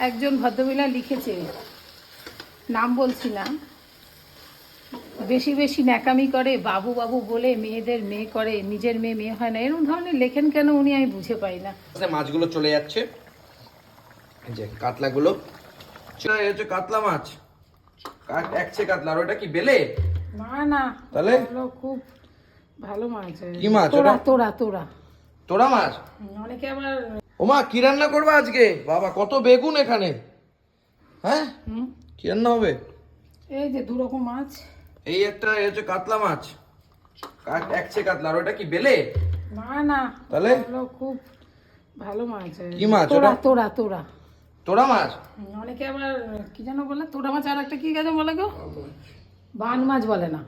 একজন ভদ্রমহিলা লিখেছে নাম বলছি না বেশি বেশি ন্যাকামি করে বাবু বাবু বলে মেয়েদের মেয়ে করে নিজের মেয়ে মেয়ে হয় না এরকম ধরনের লেখেন কেন উনি আমি বুঝে পাই না। আচ্ছা, মাছগুলো চলে যাচ্ছে। যে কাতলাগুলো। চলে কাতলা মাছ। একছে কাতলা আর ওটা কি বেলে? না না তাহলে? খুব ভালো মাছ। কি মাছ তোরা তোরা তোরা তোরা মাছ? অনেকে আবার ওমা কি রান্না করবে আজকে? বাবা কত বেগুন এখানে। হ্যাঁ? কি রান্না হবে? এই যে দু রকম মাছ। এই একটা এই হচ্ছে কাতলা মাছ। একছে কাতলা আর ওটা কি বেলে? না না তাহলে? খুব ভালো মাছ। কি মাছ তোরা? তোরা তোরা তোরা মাছ? অনেকে আবার কি যেন বলে তোরা মাছ আর একটা কি গাছে বলে গো? বান মাছ। বলে না।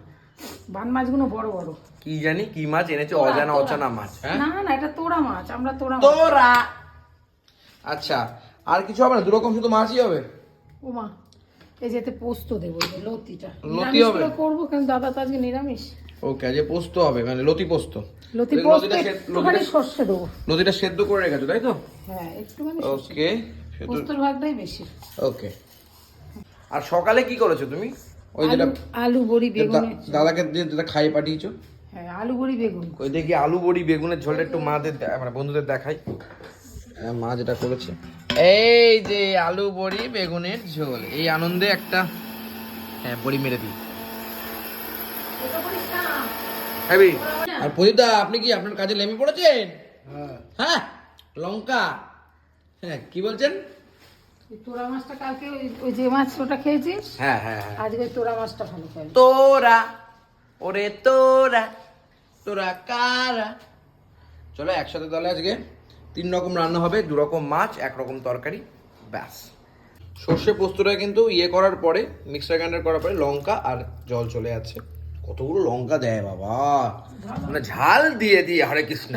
বান মাছগুলো বড় বড়। কি জানি কি মাছ এনেছে অজানা। অজানা মাছ হ্যাঁ? না না এটা তোরা মাছ আমরা তোরা মাছ। তোরা আচ্ছা আর কিছু হবে না? দু রকম শুধু মাছই হবে? ওমা এই যেতে পোস্ত দেবো লতিটা। লতি হবে? করে করব কেন দাদা তো আজকে নিরামিষ। ওকে আজ পোস্ত হবে মানে লতি পোস্ত। লতি পোস্ত একটুখানি লতিটা- সর্ষে দেবো। লতিটা সেদ্ধ করে রেখেছো তাই তো? হ্যাঁ একটুখানি। ওকে পোস্তর ভাগটাই বেশি। ওকে। আর সকালে কি করেছ তুমি? ওই যেটা আলু বড়ি বেগুনের দাদাকে যেটা খাইয়ে পাঠিয়েছো। হ্যাঁ আলু বড়ি বেগুন। ওই দেখি আলু বড়ি বেগুনের ঝোলটা একটু মাদের মানে বন্ধুদের দেখাই। মা যেটা করেছে। এই যে আলু বড়ি বেগুনের ঝোল। এই আনন্দে একটা হ্যাঁ বড়ি মেরে দিই। হ্যাবি আর প্রদীপদা আপনি কি আপনার কাজে লেমে পড়েছেন? হ্যাঁ। লঙ্কা। হ্যাঁ কি বলছেন? তোরা মাছটা কালকে ওই- যে মাছ ওটা খেয়েছিস? হ্যাঁ হ্যাঁ হ্যাঁ। আজকে তোরা মাছটা ভালো খাই তোরা ওরে তোরা তোরা কারা? চলো একসাথে তাহলে আজকে। তিন রকম রান্না হবে দু রকম মাছ এক রকম তরকারি ব্যাস। সর্ষে পোস্তটা কিন্তু ইয়ে করার পরে মিক্সার গ্রাইন্ডার করার পরে লঙ্কা আর জল চলে যাচ্ছে। কতগুলো লঙ্কা দেয় বাবা। মানে ঝাল দিয়ে দিয়ে হরে কৃষ্ণ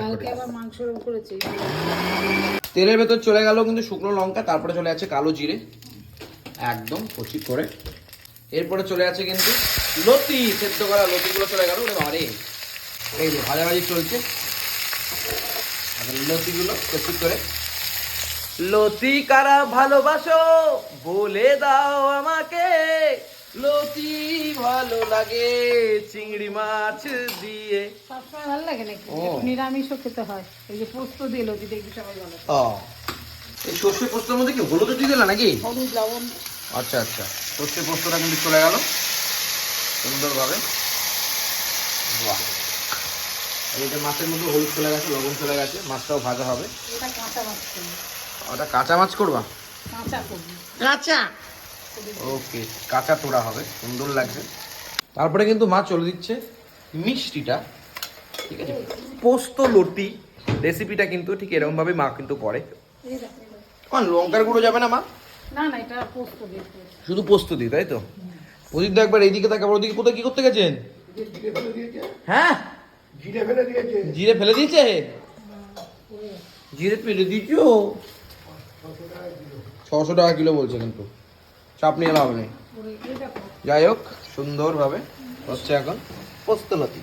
তেলের ভেতর চলে গেল কিন্তু শুকনো লঙ্কা তারপরে চলে যাচ্ছে কালো জিরে। একদম কচি করে। এরপরে চলে যাচ্ছে কিন্তু লতি সেদ্ধ করা লতিগুলো চলে গেল। ওরে বাবারে। এই ভাজাভাজি চলছে। লতিগুলো কচি করে। লতি কারা ভালোবাসো বলে দাও আমাকে। লতি ভালো লাগে চিংড়ি মাছ দিয়ে। সবসময় ভালো লাগে নাকি? নিরামিষও খেতে হয়। এই যে পোস্ত দিয়ে লতি দেখবি সবাই ভালো ও। এই সর্ষে পোস্তের মধ্যে কি হলুদ দিয়ে দিলে নাকি? হলুদ লবণ। আচ্ছা আচ্ছা। সর্ষে পোস্তটা কিন্তু চলে গেল। সুন্দরভাবে। বাহ। এই যে মাছের মধ্যে হলুদ চলে গেছে লবণ চলে গেছে মাছটাও ভাজা হবে। কাঁচা মাছ ওটা কাঁচা মাছ করবা? কাঁচা ওকে কাঁচা তোড়া হবে সুন্দর লাগছে। তারপরে কিন্তু মা চলে দিচ্ছে মিষ্টিটা ঠিক আছে? পোস্ত লটি রেসিপিটা কিন্তু ঠিক এরকম ভাবে মা কিন্তু করে। কোন লঙ্কার গুঁড়ো যাবে না মা? না না এটা পোস্ত দিয়ে শুধু পোস্ত দিই তাই তো? প্রদীপ দা একবার এইদিকে তাকে ওদিকে কোথায় কি করতে গেছেন? হ্যাঁ? জিরে ফেলে দিয়েছে। জিরে ফেলে দিয়েছে? জিরে ফেলে দিয়েছ ছশো টাকা কিলো বলছে কিন্তু। চাপ নিয়ে লাভ নেই। ওরে, এই দেখো। যাই হোক সুন্দরভাবে হচ্ছে এখন পোস্তলতি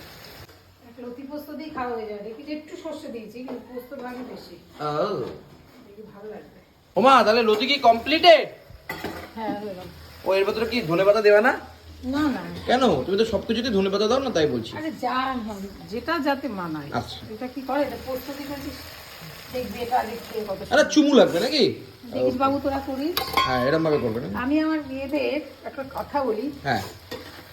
এক লতি পোস্ত দিয়ে খাওয়া হয়ে যাবে। দেখি একটু সর্ষে দিয়েছি কিন্তু পোস্ত ভাগে বেশি। ভালো লাগবে। ওমা তাহলে লতি কি কমপ্লিটেড হ্যাঁ ও এর ভেতরে কি ধনে পাতা দেবে না? না না। কেন? তুমি তো সব কিছুতে ধনে পাতা দাও না তাই বলছি। আরে যা যেটা যাতে মানায়। আচ্ছা। এটা কি করে? এটা দিয়ে করেছিস দেখবি এটা কত আরে চুমু লাগবে নাকি? দেখিস বাবু তোরা করিস। হ্যাঁ এরম ভাবে করবে না। আমি আমার মেয়েদের একটা কথা বলি। হ্যাঁ।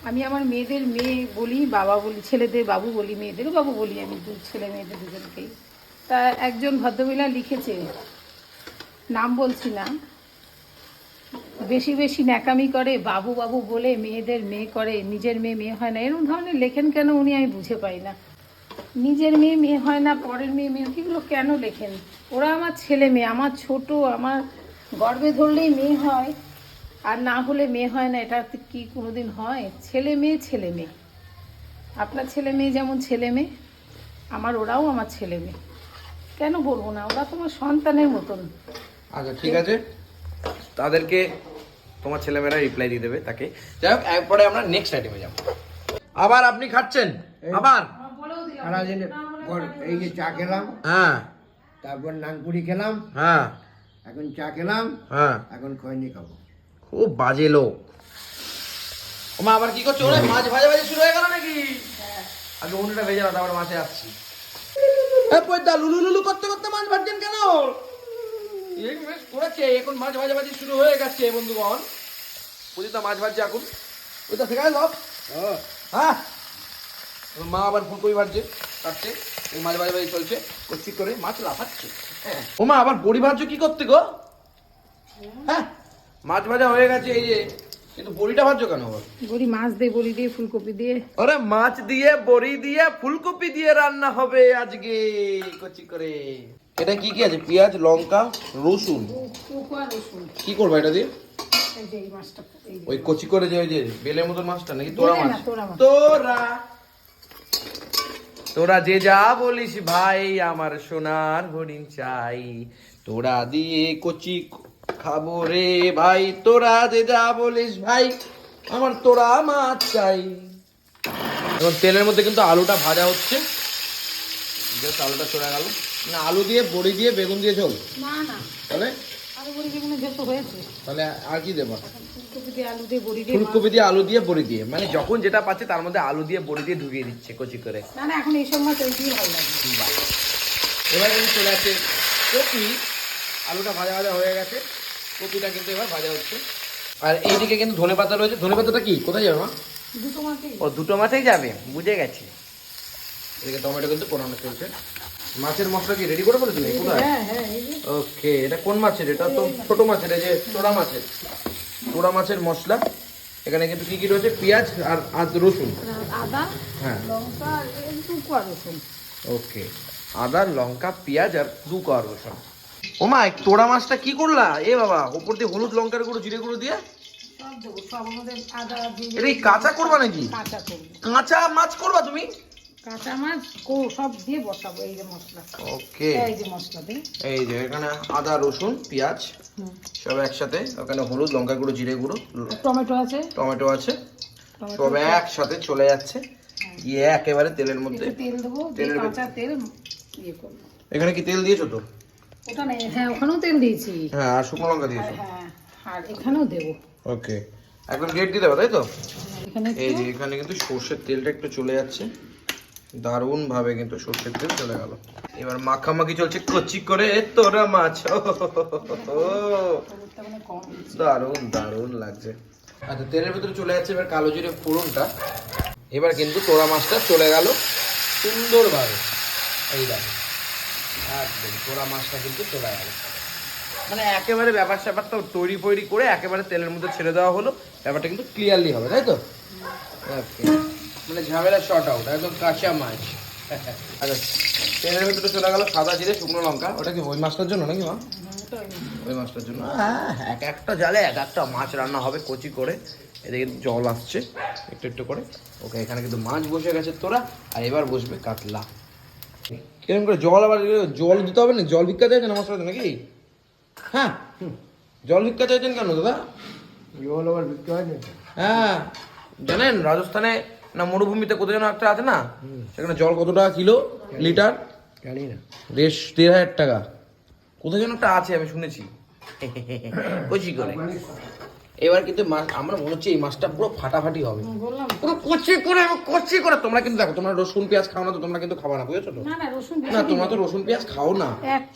আমি আমার মেয়েদের মেয়ে বলি বাবা বলি ছেলেদের বাবু বলি মেয়েদেরও বাবু বলি আমি দু ছেলে মেয়েদের দুজনকেই। তা একজন ভদ্রমহিলা লিখেছে নাম বলছি না। বেশি বেশি ন্যাকামি করে, বাবু বাবু বলে মেয়েদের মেয়ে করে, নিজের মেয়ে মেয়ে হয় না। এরকম ধরনের লেখেন কেন উনি আমি বুঝে পাই না। নিজের মেয়ে মেয়ে হয় না, পরের মেয়ে মেয়ে এগুলো কেন লেখেন? ওরা আমার ছেলে মেয়ে, আমার ছোট, আমার গর্বে ধরলেই মেয়ে হয়। আর না হলে মেয়ে হয় না, এটা কি কোনোদিন হয়? ছেলে মেয়ে ছেলে মেয়ে। আপনার ছেলে মেয়ে যেমন ছেলে মেয়ে, আমার ওরাও আমার ছেলে মেয়ে। কেন বলব না? ওরা তোমার সন্তানের মতন। আচ্ছা ঠিক আছে। তাদেরকে তোমার ছেলেমেয়েরা রিপ্লাই দিয়ে দেবে তাকে। যাই হোক এরপরে আমরা নেক্সট আইটেমে যাব। আবার আপনি খাচ্ছেন? আবার? এই যে চা খেলাম হ্যাঁ। তারপর নানপুরি খেলাম হ্যাঁ। এখন চা খেলাম হ্যাঁ। এখন খয়নি খাব। খুব বাজে লোক। ওমা আবার কি করছ? ওরে মাছ ভাজা ভাজি শুরু হয়ে গেল নাকি? আগে উনুনটা ভেজে না তারপরে মাছে আসছি। এ পয়দা লুলু লুলু করতে করতে মাছ ভাজছেন কেন? এই বেশ করেছে এখন মাছ ভাজা ভাজি শুরু হয়ে গেছে বন্ধুগণ। বুঝিতা মাছ ভাজছে এখন ওইটা শেখায় সব? হ্যাঁ। মা আবার ফুলকপি ভাজছে কাটছে এই মাছ ভাজা ভাজি চলছে কচ্ছি করে মাছ লাফাচ্ছে। হ্যাঁ। ওমা আবার বড়ি ভাজছো কি করতে গো? হ্যাঁ? মাছ ভাজা হয়ে গেছে এই যে কিন্তু বড়িটা ভাজছো কেন বড়ি মাছ দিয়ে বড়ি দিয়ে ফুলকপি দিয়ে। আরে মাছ দিয়ে বড়ি দিয়ে ফুলকপি দিয়ে রান্না হবে আজকে কচি করে। এটা কি কি আছে? পেঁয়াজ লঙ্কা রসুন। কি করব এটা দিয়ে। ওই কচি করে যে ওই যে বেলের মতন মাছটা নাকি? তোরা মাছ। তোরা তোরা। যে যা বলিস ভাই আমার সোনার হরিণ চাই। তোরা দিয়ে কচি খাব রে ভাই তোরা যে যা বলিস ভাই আমার তোরা মাছ চাই। এবং তেলের মধ্যে কিন্তু আলুটা ভাজা হচ্ছে। জাস্ট আলুটা চলে গেল। না আলু দিয়ে বড়ি দিয়ে বেগুন দিয়ে ঝোল না না। তাহলে? আলু বড়ি বেগুনের ঝোল তো হয়েছে। তাহলে আর কি দেবো? ফুলকপি দিয়ে আলু দিয়ে বড়ি দিয়ে মানে যখন যেটা পাচ্ছে তার মধ্যে আলু দিয়ে বড়ি দিয়ে ঢুকিয়ে দিচ্ছে কচি করে। না না এখন ওই ভালো লাগে। এবার কিন্তু চলে আসছে কপি। আলুটা ভাজা ভাজা হয়ে গেছে। কপিটা কিন্তু এবার ভাজা হচ্ছে। আর এইদিকে কিন্তু ধনে পাতা রয়েছে। ধনে পাতাটা কি? কোথায় যাবে মা? দুটো মাছই। ও দুটো মাছেই যাবে। বুঝে গেছি। এদিকে টমেটো কিন্তু পোড়ানো চলছে। মাছের মশলা কি রেডি করে ফেলেছো নাকি? কোথায়? হ্যাঁ হ্যাঁ এই যে। ওকে এটা কোন মাছের? এটা তো ছোট মাছের এই যে তোড়া মাছের। তোড়া মাছের মশলা। এখানে কিন্তু কি কি রয়েছে? পেঁয়াজ আর আর রসুন। আদা হ্যাঁ। লঙ্কা টুকু রসুন। ওকে আদা লঙ্কা পেঁয়াজ আর দু কর রসুন। ওমা তোড়া মাছটা কি করলা? এ বাবা ওপর দিয়ে হলুদ লঙ্কার গুঁড়ো জিরে গুঁড়ো দিয়ে? সব দেবো সব আমাদের আদা জিরে। এটা কাঁচা করবা নাকি? কাঁচা করব। কাঁচা মাছ করবা তুমি? কাঁচা মাছ কো সব দিয়ে বসাবো এই যে মশলা। ওকে এই যে মশলা দিয়ে। এই যে এখানে আদা রসুন পেঁয়াজ সব একসাথে। ওখানে হলুদ লঙ্কা গুঁড়ো জিরে গুঁড়ো টমেটো আছে? টমেটো আছে। সব একসাথে চলে যাচ্ছে। ইয়ে একেবারে তেলের মধ্যে তেল দেবো তেলের কাঁচা তেল ইয়ে করব। এখানে কি তেল দিয়েছ তো? ওটা নেই হ্যাঁ ওখানেও তেল দিয়েছি। হ্যাঁ আর শুকনো লঙ্কা দিয়েছ? হ্যাঁ আর এখানেও দেবো। ওকে একদম রেট দিতে হবে তাই তো? এখানে এই যে এখানে কিন্তু সর্ষের তেলটা একটু চলে যাচ্ছে। দারুণ ভাবে কিন্তু সর্ষের তেল চলে গেল। এবার মাখামাখি চলছে কচি করে তোরা মাছ। দারুণ দারুণ লাগছে। আচ্ছা তেলের ভিতরে চলে যাচ্ছে এবার কালো জিরে ফোড়নটা। এবার কিন্তু তোরা মাছটা চলে গেল সুন্দরভাবে। এই দেখো একদম তোরা মাছটা কিন্তু চলে গেল। মানে একেবারে ব্যাপার স্যাপারটা তৈরি ফৈরি করে একেবারে তেলের মধ্যে ছেড়ে দেওয়া হলো। ব্যাপারটা কিন্তু ক্লিয়ারলি হবে তাই তো? Okay. মানে ঝামেলা শর্ট আউট একদম কাঁচা মাছ। আচ্ছা তেলের ভিতরে চলে গেল সাদা জিরে শুকনো লঙ্কা। ওটা কি ওই মাছটার জন্য নাকি মা? ওই ওই মাছটার জন্য। হ্যাঁ এক একটা জালে এক একটা মাছ রান্না হবে কচি করে। এদিকে জল আসছে একটু একটু করে। ওকে এখানে কিন্তু মাছ বসে গেছে তোরা আর এবার বসবে কাতলা। কীরকম করে জল আবার জল দিতে হবে না? জল ভিক্ষা চাইছেন আমার সাথে নাকি? হ্যাঁ হুম। জল ভিক্ষা চাইছেন কেন দাদা? জল আবার বিক্রি হয় হ্যাঁ। জানেন রাজস্থানে না মরুভূমিতে কোথায় যেন একটা আছে না? সেখানে জল কত টাকা কিলো লিটার? জানি না। দেড় দেড় হাজার টাকা। কোথায় যেন একটা আছে আমি শুনেছি। কচি করে। এবার কিন্তু মাছ আমার মনে হচ্ছে এই মাছটা পুরো ফাটাফাটি হবে। পুরো কচি করে কচি করে। তোমরা কিন্তু দেখো তোমরা রসুন পেঁয়াজ খাও না তো তোমরা কিন্তু খাবা না বুঝেছ তো? না না না তোমরা তো রসুন পেঁয়াজ খাও না।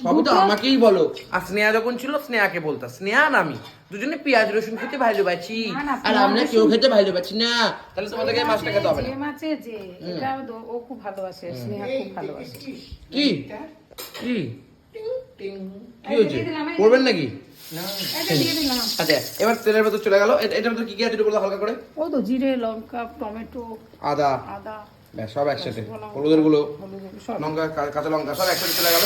সবই তো আমাকেই বলো। আর স্নেহা যখন ছিল স্নেহাকে বলতা স্নেহা আর আমি দুজনে পেঁয়াজ রসুন খেতে ভালোবাসি। না, না, আর আমরা কেউ খেতে ভালোবাসি না। তাহলে তোমাদেরকে মাছটা খেতে হবে না। যে মাছে যে এটা ও- খুব ভালোবাসে স্নেহা খুব ভালোবাসে। কি? কি? কি হয়েছে? করবেন নাকি? আচ্ছা এবার তেলের ভেতর চলে গেল। এটার ভেতর কি কি আছে একটু হালকা করে? ও তো জিরে লঙ্কা টমেটো আদা। সব একসাথে। হলুদেরগুলো সব। লঙ্কা কাঁচা লঙ্কা সব একসাথে চলে গেল।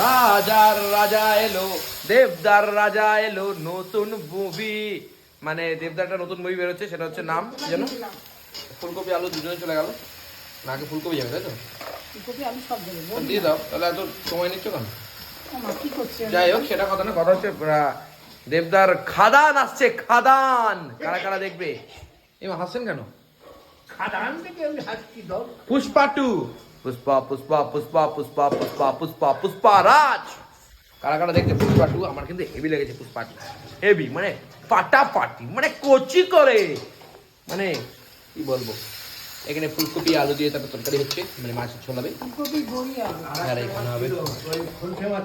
রাজার রাজা এলো দেবদার রাজা এলো নতুন মুভি মানে দেবদারটা নতুন মুভি বেরোচ্ছে সেটা হচ্ছে নাম যেন? ফুলকপি আলু। দুজনে চলে গেল। নাকি ফুলকপি যাবে তাই তো? ফুলকপি আলু সব দিয়ে দাও তাহলে এত সময় নিচ্ছ কেন? যাই হোক সেটা কথা না কথা হচ্ছে দেবদার খাদান আসছে খাদান। কারা কারা দেখবে? এবার হাসছেন কেন? খাদান থেকে আমি হাসছি দশ পুষ্পা টু। পুষ্পা পুষ্পা পুষ্পা পুষ্পা পুষ্পা পুষ্পা পুষ্পা রাজ। কারা কারা দেখতে পুষ্পা টু? আমার কিন্তু হেভি লেগেছে পুষ্পা টু। হেভি মানে ফাটাফাটি মানে কচি করে। মানে কি বলব? এখানে ফুলকপি আলু দিয়ে তারপর তরকারি হচ্ছে মানে মাছের ছোলাবে ফুলকপি বড়ি আলু। আর এখানে হবে। খোলসে মাছ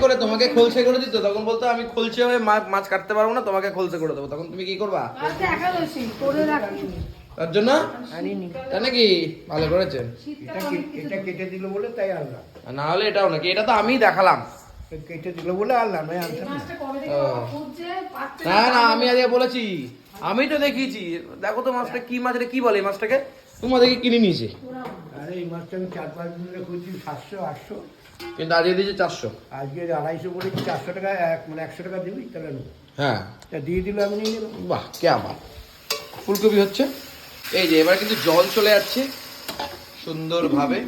করে তোমাকে খোলসে করে দিত তখন বলতো আমি খোলসে হয়ে মাছ কাটতে পারব না তোমাকে খোলসে করে দেবো। তখন তুমি কি করবা? তার জন্য? নাকি? ভালো করেছেন এটা শীতকালে কে- অনেক কিছু এটা কেটে দিল বলে তাই না হলে এটাও নাকি এটা তো আমি দেখালাম। কেটে দিল বলে আনলাম নয় এই আনতাম না না না আমি আগে বলেছি। আমি তো দেখিয়েছি। দেখো তো মাছটা কি মাছ কি বলে মাছটাকে? তোমাদেরকে কিনে নিয়েছি। আরে এই মাছটা আমি চার পাঁচ দিন ধরে খুঁজছি সাতশো আটশো। কিন্তু আজকে দিয়েছে চারশো। আজকে আড়াইশো বলেছি চারশো টাকা এক মানে একশো টাকা দিবি? তাহলে হ্যাঁ। তা দিয়ে দিল আমি নিয়ে নিলাম বাহ কে আবার। ফুলকপি হচ্ছে। এই যে এবার কিন্তু জল চলে যাচ্ছে। সুন্দরভাবে।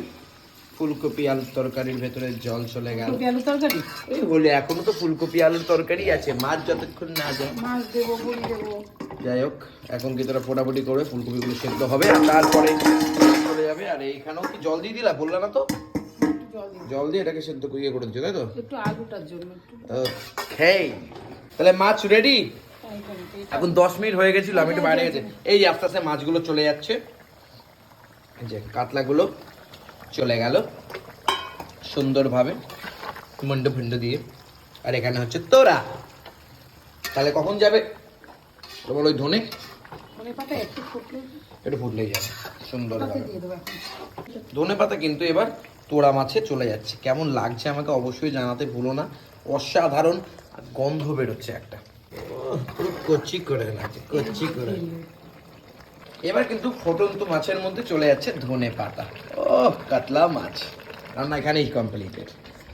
ফুলকপি আলুর তরকারির ভেতরে জল চলে গেল। ফুলকপি আলু তরকারি? এই বলে এখনও তো ফুলকপি আলুর তরকারি আছে মাছ যতক্ষণ না যায়। মাছ দেবো বড়ি দেবো। যাই হোক এখন কি তোরা ফোটাফুটি করবে ফুলকপিগুলো সেদ্ধ হবে আর তারপরে চলে যাবে আর এইখানেও কি জল দিয়ে দিলা? বললা না তো? জল দিয়ে। এটাকে সেদ্ধ করিয়ে করে দিচ্ছ তাই তো? একটু আলুটার জন্য একটু। তাহলে মাছ রেডি এখন দশ মিনিট হয়ে গেছিল আমি একটু বাইরে গেছি। এই আস্তে আস্তে মাছগুলো চলে যাচ্ছে। যে কাতলাগুলো। চলে গেল। সুন্দরভাবে মুন্ড ফুন্ড দিয়ে। আর এখানে হচ্ছে তোরা। তাহলে কখন যাবে? তো বলো ওই ধনে? একটু ফুটলে একটু ফুটলেই যাবে। সুন্দর ধনে পাতা কিন্তু এবার তোড়া মাছে চলে যাচ্ছে। কেমন লাগছে আমাকে অবশ্যই জানাতে ভুলো না। অসাধারণ গন্ধ বেরোচ্ছে একটা। কচি করে লাগছে কচি করে। এবার কিন্তু ফোটন্ত মাছের মধ্যে চলে যাচ্ছে ধনে পাতা। ও কাতলা মাছ। রান্না এখানেই কমপ্লিটেড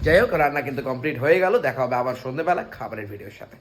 যাই হোক, রান্না কিন্তু কমপ্লিট হয়ে গেল। দেখা হবে আবার সন্ধ্যেবেলা খাবারের ভিডিওর সাথে।